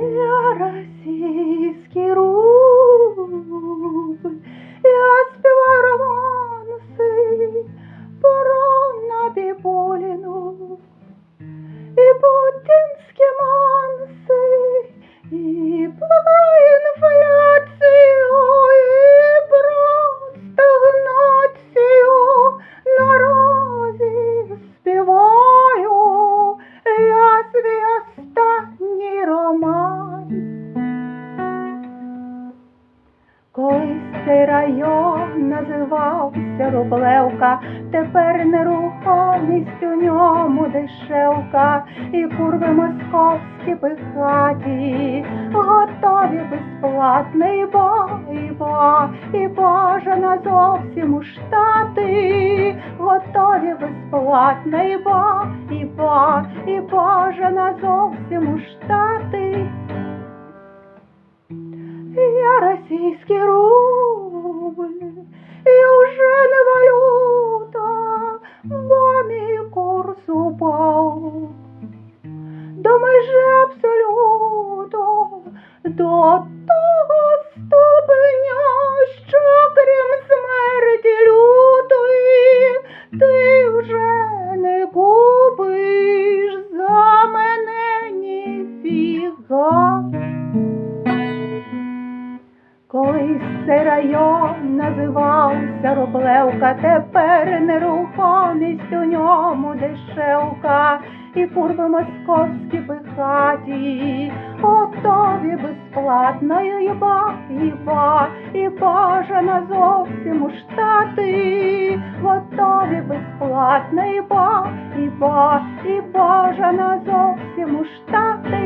Я російський район називався Рублевка, тепер нерухомість у ньому дешевка, і курви московські пихаті, готові безплатно, і ба, і ба, і бажано зовсім у штати, готові безплатно, і ба, і ба, і бажано зовсім у штати. Я російський рубль, упав до межі абсолюту, до того ступеня, що крім смерті лютої, ти вже не купиш за мене ніфіга. Колись район називався Рублевка, тепер нерухомість у ньому дешевка, і курви московські пихаті, готові безплатно, і ба, і ба, і бажано зовсім у штати, готові безплатно, і ба, і ба, і бажано зовсім у штати.